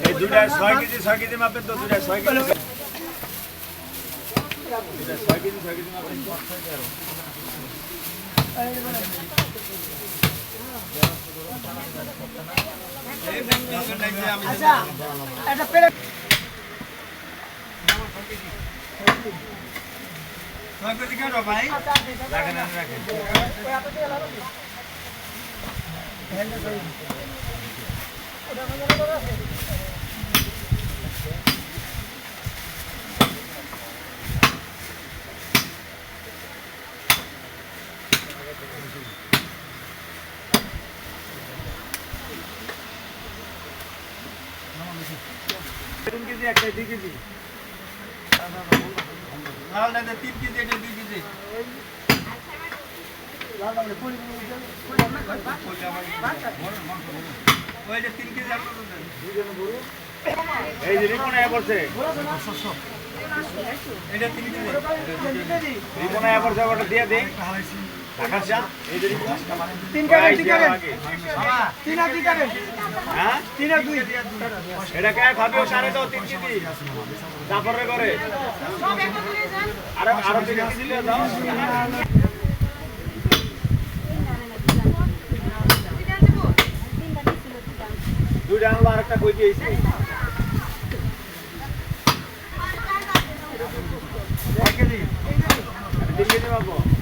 এই দুটা ছয় কেজি ছয় কেজি মাপেন তো দুটা ছয় কেজি। ছয় কেজি ছয় কেজি মাপেন আচ্ছা একটা প্লেট রাখেন রাখেন কেজি একটা দুই কেজি লাল না তিন কেজি এটা দুই কেজি ওইটা তিন কেজি এই যে রিপন আয়া পড়ছে এটা তিন কেজি রিপন আয়া পড়ছে ওটা দিয়ে দেই আকাশ যা এই যে রিপন তিন কারেন তিন কারেন আগে। তিন আর দুই কারেন হ্যাঁ তিন আর দুই এটা কে খাবে ও সাড়ে দাও তিন কেজি তারপরে করে আরও আরও তিন কেজি দিয়ে দাও দুইটা আনলো আরেকটা কই দিয়েছি তিন কেজি।